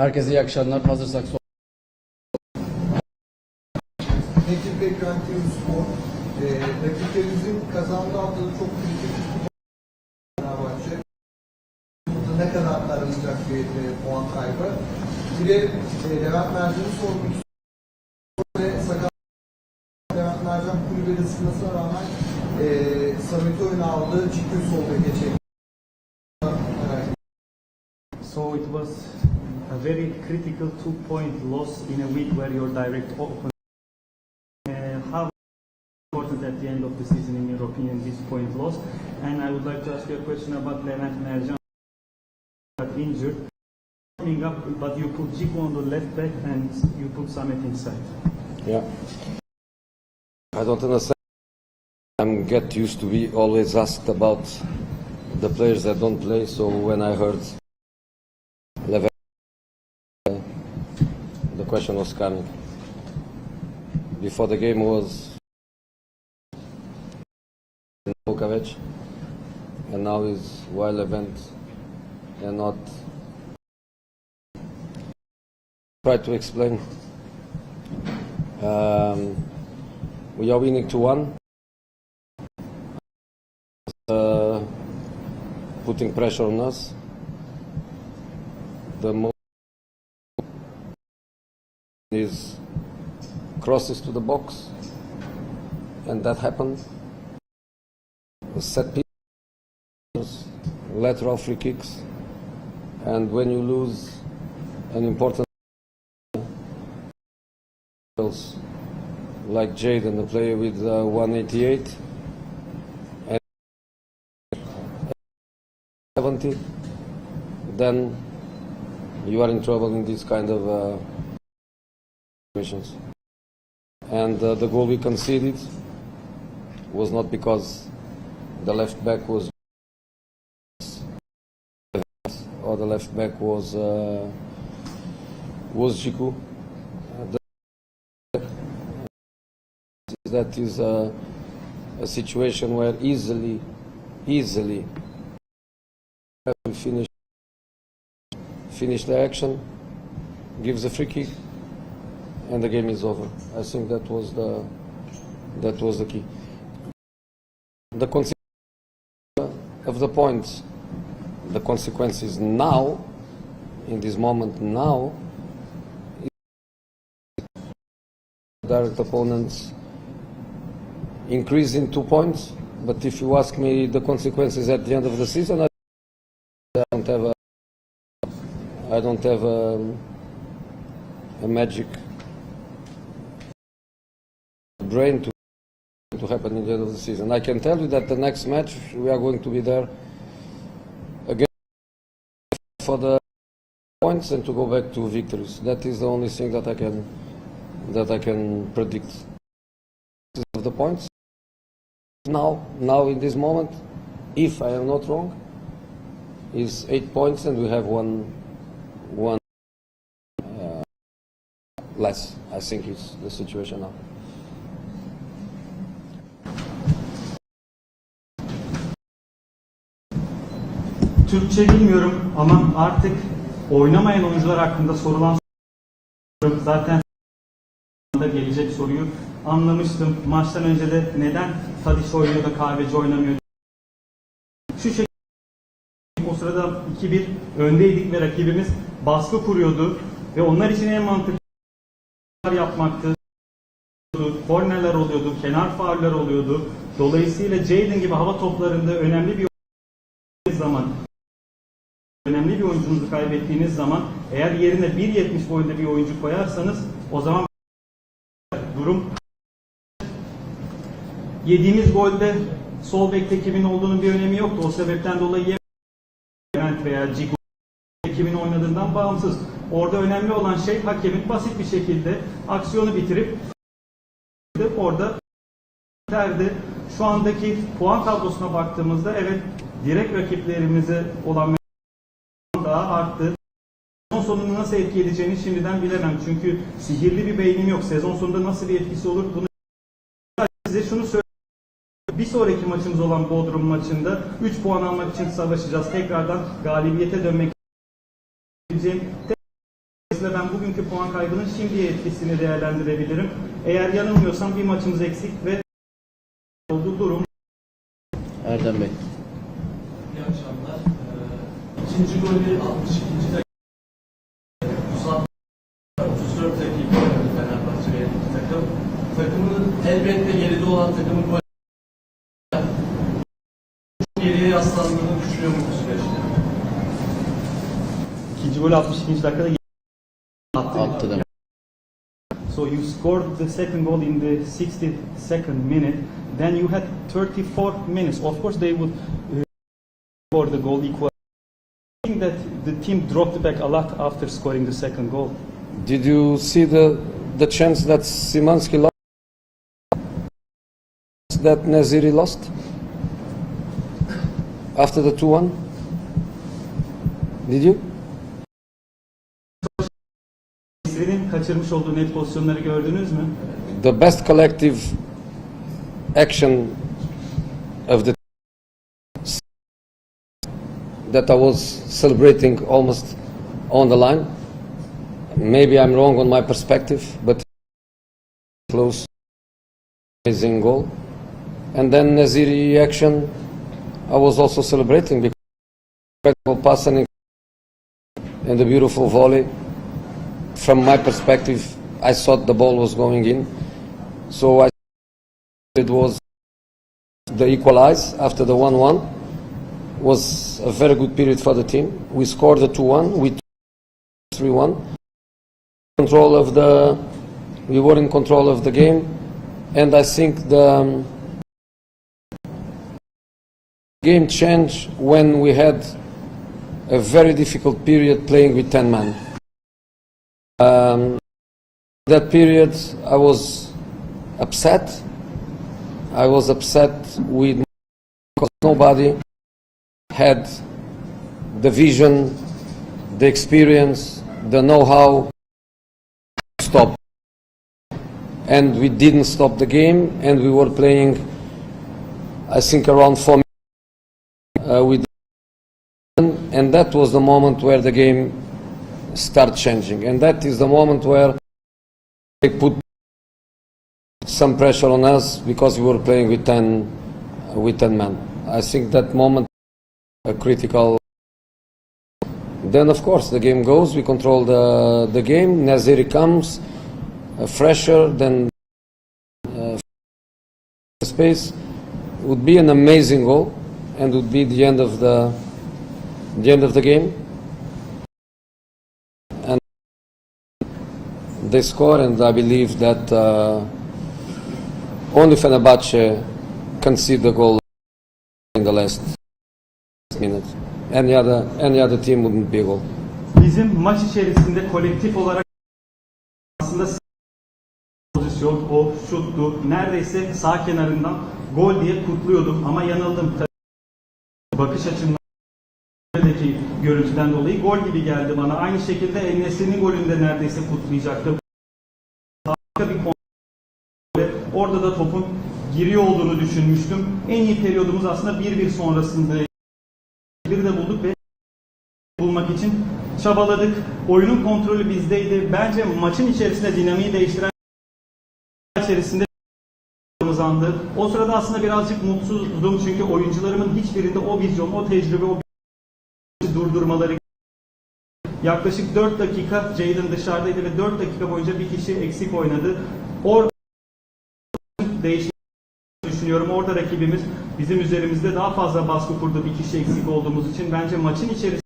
Herkese iyi akşamlar. Hazırsak son. Necip Ekran Spor, e, rakiplerinizin kazandığı haftada çok kritik Fenerbahçe. Burada ne kadar aranacak bir e, puan kaybı. Bir de e, Levent Mercan'ı sormak. Ve sakat Levent Mercan kulübede ısınmasına rağmen e, Samet'i oyuna aldı. Ciddi solda geçecek. So it was a very critical two-point loss in a week where your direct opponent. Uh, how important at the end of the season, in your opinion, this point loss? And I would like to ask you a question about Levent Mercan. Injured, coming up, but you put Jiku on the left back and you put Samet inside. Yeah. I don't understand. I'm get used to be always asked about the players that don't play. So when I heard Leven, uh, the question was coming. Before the game was Vukovic, and now is Wild Event, and not. Try to explain. Um, we are winning to 1. Uh, putting pressure on us. The most is crosses to the box, and that happened. The set pieces, lateral free kicks, and when you lose an important like Jaden, the player with uh, 188 and 70, then you are in trouble in these kind of uh, And uh, the goal we conceded was not because the left back was or the left back was uh, was Jiku. that is a, a situation where easily, easily finish finish the action, gives a free kick, and the game is over. I think that was the that was the key. The consequence of the points, the consequences now, in this moment now, direct opponents increase in two points. But if you ask me the consequences at the end of the season, I don't have a, I don't have a, a magic brain to to happen in the end of the season. I can tell you that the next match we are going to be there again for the points and to go back to victories. That is the only thing that I can that I can predict of the points. Now, now in this moment, if I am not wrong, is eight points and we have one, one uh, less. I think it's the situation now. Türkçe bilmiyorum ama artık oynamayan oyuncular hakkında sorulan sorular zaten gelecek soruyu anlamıştım. Maçtan önce de neden Tadiç oynuyor da kahveci oynamıyor? Şu şekilde o sırada 2-1 öndeydik ve rakibimiz baskı kuruyordu ve onlar için en mantıklı yapmaktı. Kornerler oluyordu, kenar fauller oluyordu. Dolayısıyla Jadon gibi hava toplarında önemli bir zaman önemli bir oyuncunuzu kaybettiğiniz zaman eğer yerine 1.70 boyunda bir oyuncu koyarsanız o zaman durum yediğimiz golde sol bekte kimin olduğunun bir önemi yoktu. O sebepten dolayı Levent veya Ciku kimin oynadığından bağımsız. Orada önemli olan şey hakemin basit bir şekilde aksiyonu bitirip orada biterdi. Şu andaki puan tablosuna baktığımızda evet direkt rakiplerimize olan sonunu nasıl etki edeceğini şimdiden bilemem. Çünkü sihirli bir beynim yok. Sezon sonunda nasıl bir etkisi olur bunu size şunu söyleyeyim. Bir sonraki maçımız olan Bodrum maçında 3 puan almak için savaşacağız. Tekrardan galibiyete dönmek için puan kaybının şimdiye etkisini değerlendirebilirim. Eğer yanılmıyorsam bir maçımız eksik ve olduğu durum Erdem Bey. İyi akşamlar. Ee, İkinci golü 62. dakika. Uzat 34 dakika oynadı Fenerbahçe ve iki takım. Takımın elbette geride olan takımın gol geriye yaslandığını düşünüyor mu bu süreçte? ikinci golü 62. dakikada attı. Attı demek. So you scored the second goal in the 62nd minute. Then you had 34 minutes. Of course, they would uh, score the goal equal. I think that the team dropped back a lot after scoring the second goal. Did you see the the chance that Simanski lost? That Naziri lost after the 2-1? Did you? Sizlerin kaçırmış olduğu net pozisyonları gördünüz mü? The best collective action of the that I was celebrating almost on the line. Maybe I'm wrong on my perspective, but close, amazing goal. And then Naziri action, I was also celebrating because incredible passing and the beautiful volley. From my perspective, I thought the ball was going in, so I it was the equalize after the 1-1 was a very good period for the team. We scored the 2-1, we 3-1. Control of the, we were in control of the game, and I think the um, Game changed when we had a very difficult period playing with 10 men. Um, that period I was upset. I was upset with because nobody had the vision, the experience, the know-how to stop. And we didn't stop the game and we were playing I think around 4 and that was the moment where the game started changing. And that is the moment where they put some pressure on us because we were playing with 10, uh, with 10 men. I think that moment a critical. Then, of course, the game goes. We control the, the game. Naziri comes, uh, fresher than uh, space. Would be an amazing goal, and would be the end of the the end of the game. And they score, and I believe that uh, only Fenerbahce concede the goal in the last minute. Any other any other team wouldn't be a. Bizim maç içerisinde kolektif olarak aslında pozisyon, o şuttu. Neredeyse sağ kenarından gol diye kutluyordum ama yanıldım. Bakış açımdan görüntüden dolayı gol gibi geldi bana. Aynı şekilde Enes'in golünde neredeyse kutlayacaktı. Harika bir ve orada da topun giriyor olduğunu düşünmüştüm. En iyi periyodumuz aslında 1-1 sonrasında bir de bulduk ve bulmak için çabaladık. Oyunun kontrolü bizdeydi. Bence maçın içerisinde dinamiği değiştiren içerisinde andı. O sırada aslında birazcık mutsuzdum çünkü oyuncularımın hiçbirinde o vizyon, o tecrübe, o durdurmaları yaklaşık 4 dakika Jadon dışarıdaydı ve 4 dakika boyunca bir kişi eksik oynadı. Or değişik düşünüyorum. Orada rakibimiz bizim üzerimizde daha fazla baskı kurdu bir kişi eksik olduğumuz için. Bence maçın içerisinde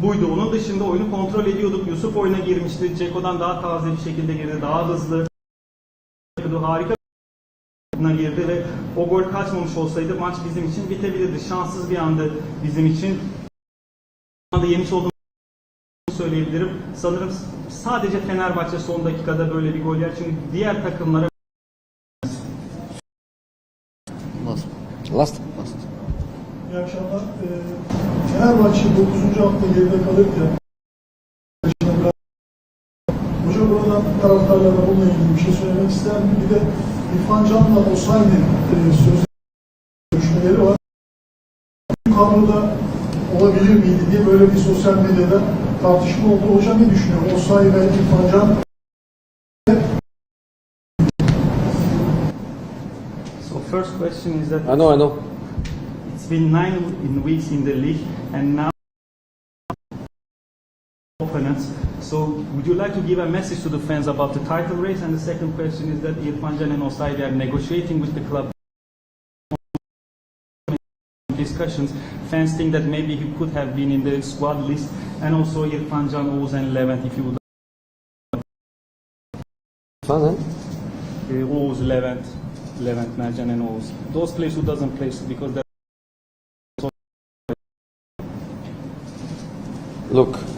buydu. Onun dışında oyunu kontrol ediyorduk. Yusuf oyuna girmişti. Ceko'dan daha taze bir şekilde girdi. Daha hızlı. Harika girdi ve o gol kaçmamış olsaydı maç bizim için bitebilirdi. Şanssız bir andı bizim için. Anda yemiş olduğumuz söyleyebilirim. Sanırım sadece Fenerbahçe son dakikada böyle bir gol yer. Çünkü diğer takımlara Last. Last. Last. İyi akşamlar. Ee, Fenerbahçe 9. hafta geride kalırken taraftarlara bununla ilgili bir şey söylemek ister mi? Bir de İrfan Can'la Osayi'nin e, söz görüşmeleri var. Bu kadroda olabilir miydi diye böyle bir sosyal medyada tartışma oldu. Hocam ne düşünüyor? Osay ve İrfan Can So first question is that I know, I know. it's been nine in weeks in the league and now opponents. So would you like to give a message to the fans about the title race? And the second question is that Irfan Can and Osay are negotiating with the club discussions. Fans think that maybe he could have been in the squad list and also Irfan Can, Oğuz and Levent if you would eh? uh, Oğuz, Levent, Levent, Mercan and Oğuz. Those players who doesn't play because they're Look.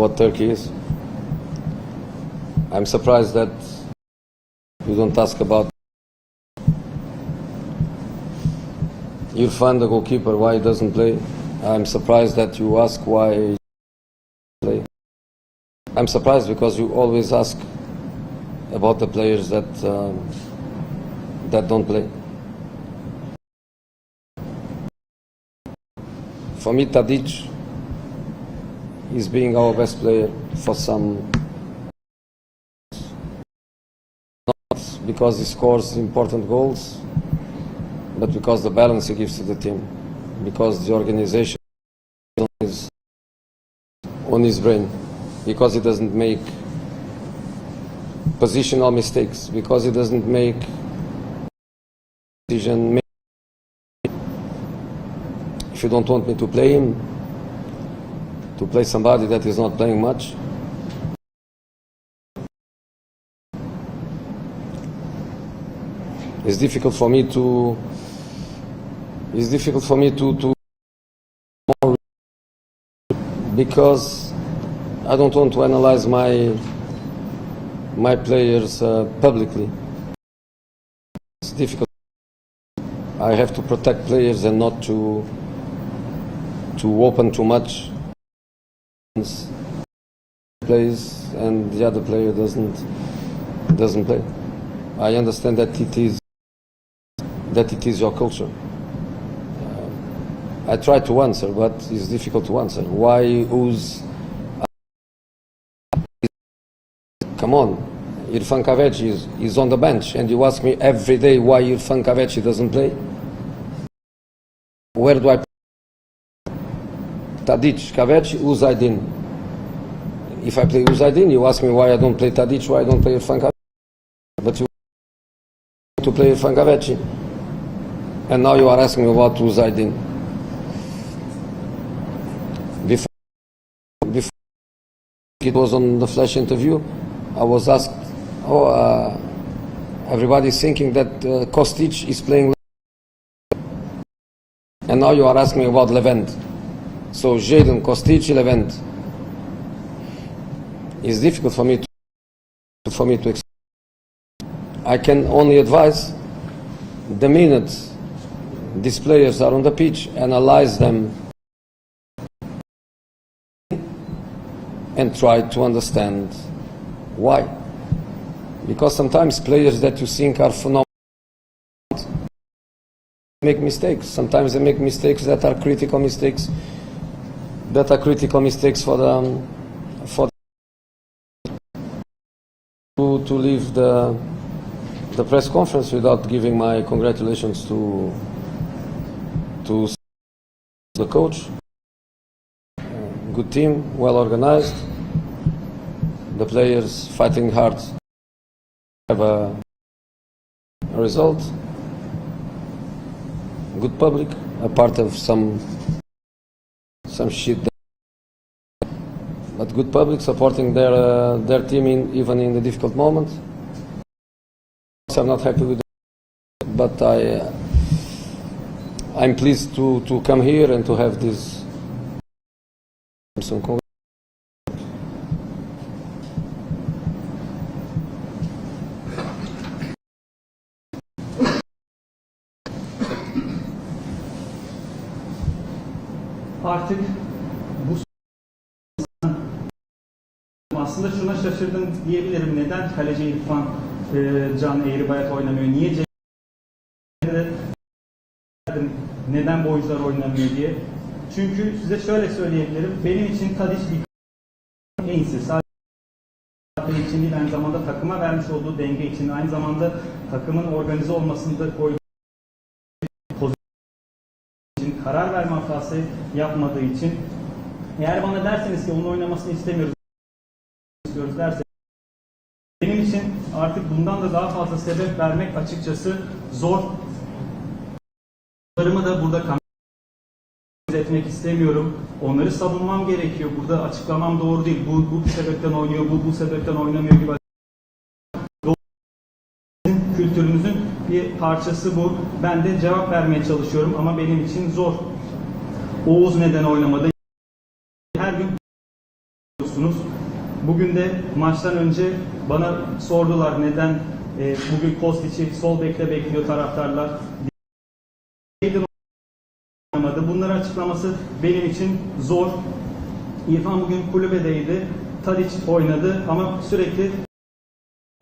What Turkey is. I'm surprised that you don't ask about You find the goalkeeper, why he doesn't play. I'm surprised that you ask why play. I'm surprised because you always ask about the players that um, that don't play. For me, Tadic is being our best player for some. Not because he scores important goals, but because the balance he gives to the team, because the organization is on his brain, because he doesn't make positional mistakes, because he doesn't make decision. If you don't want me to play him, to play somebody that is not playing much, it's difficult for me to. It's difficult for me to to because I don't want to analyze my my players uh, publicly. It's difficult. I have to protect players and not to to open too much. Plays and the other player doesn't doesn't play. I understand that it is that it is your culture. Uh, I try to answer, but it's difficult to answer. Why who's Come on, Irfan Kaveci is, is on the bench, and you ask me every day why Irfan Kaveci doesn't play. Where do I? Tadic, Kaveci, Uzaydin. If I play Uzaydin, you ask me why I don't play Tadic, why I don't play Irfan. But you want to play Irfan and now you are asking me about Uzaydin. Before, before it was on the flash interview, I was asked, oh, uh, everybody's thinking that uh, Kostic is playing and now you are asking me about Levent. So Jadon, Kostic, Levent. It's difficult for me to, for me to explain. I can only advise the minute these players are on the pitch, analyze them and try to understand why. Because sometimes players that you think are phenomenal make mistakes. Sometimes they make mistakes that are critical mistakes. That are critical mistakes for the for to to leave the the press conference without giving my congratulations to to the coach. Good team, well organized. The players fighting hard. Have a, a result good public, a part of some some shit. But good public supporting their uh, their team in even in the difficult moments. I'm not happy with it, but I uh, I'm pleased to to come here and to have this. Artık bu aslında şuna şaşırdım diyebilirim. Neden kaleci İrfan e, Can Eğribayat oynamıyor? Niye neden bu oyuncular oynamıyor diye. Çünkü size şöyle söyleyebilirim. Benim için Tadiç bir en iyisi. Sadece için değil aynı zamanda takıma vermiş olduğu denge için aynı zamanda takımın organize olmasında koyduğu karar verme hatası yapmadığı için eğer bana derseniz ki onun oynamasını istemiyoruz istiyoruz derseniz benim için artık bundan da daha fazla sebep vermek açıkçası zor. Onlarımı da burada etmek istemiyorum. Onları savunmam gerekiyor. Burada açıklamam doğru değil. Bu, bu sebepten oynuyor, bu bu sebepten oynamıyor gibi. Sizin kültürünüzün bir parçası bu. Ben de cevap vermeye çalışıyorum ama benim için zor. Oğuz neden oynamadı? Her gün biliyorsunuz. Bugün de maçtan önce bana sordular neden e, bugün Kostic'i sol bekle bekliyor taraftarlar. Oynamadı? Bunları açıklaması benim için zor. İrfan bugün kulübedeydi. Tadiç oynadı ama sürekli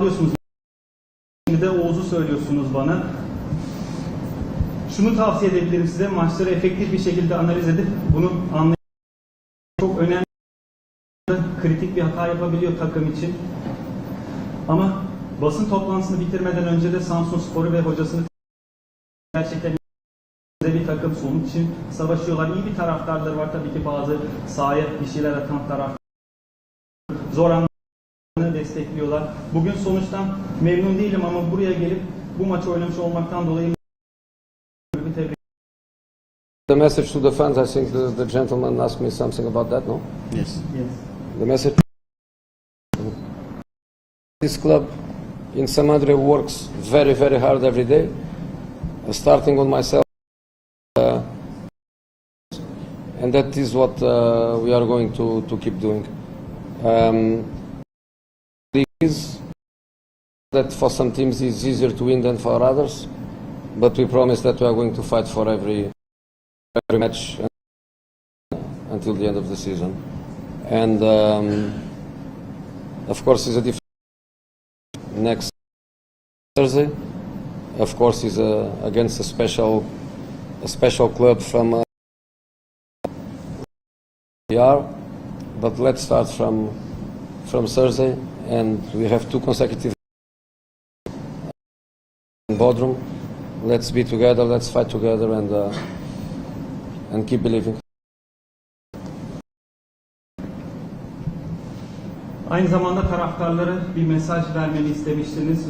diyorsunuz. Söylüyorsunuz bana. Şunu tavsiye edebilirim size. Maçları efektif bir şekilde analiz edip bunu anlayın. Çok önemli kritik bir hata yapabiliyor takım için. Ama basın toplantısını bitirmeden önce de Samsun Sporu ve hocasını gerçekten bir takım sonuç için savaşıyorlar. İyi bir taraftarları var tabii ki bazı sahaya bir şeyler atan taraf. Zor anlarını destekliyorlar. Bugün sonuçtan memnun değilim ama buraya gelip bu maçı oynamış olmaktan dolayı The message to the fans, I think the, the gentleman asked me something about that, no? Yes. Yes. The message this club in Samadre works very, very hard every day, uh, starting on myself. Uh, and that is what uh, we are going to, to keep doing. Um, is that for some teams it's easier to win than for others, but we promise that we are going to fight for every, every match until the end of the season. And um, of course, is a different next Thursday. Of course, is against a special a special club from uh, PR. But let's start from from Thursday, and we have two consecutive in Bodrum. Let's be together. Let's fight together, and uh, and keep believing. Aynı zamanda taraftarlara bir mesaj vermeni istemiştiniz.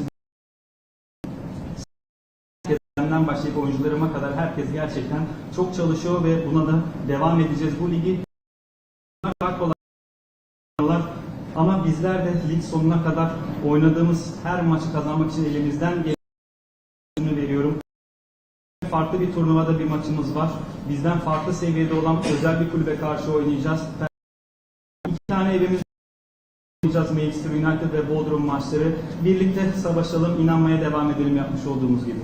Herkesten başlayıp oyuncularıma kadar herkes gerçekten çok çalışıyor ve buna da devam edeceğiz. Bu ligi. Ama bizler de lig sonuna kadar oynadığımız her maçı kazanmak için elimizden geleni veriyorum. Farklı bir turnuvada bir maçımız var. Bizden farklı seviyede olan özel bir kulübe karşı oynayacağız. İki tane evimiz oynayacağız Manchester United ve Bodrum maçları. Birlikte savaşalım, inanmaya devam edelim yapmış olduğumuz gibi.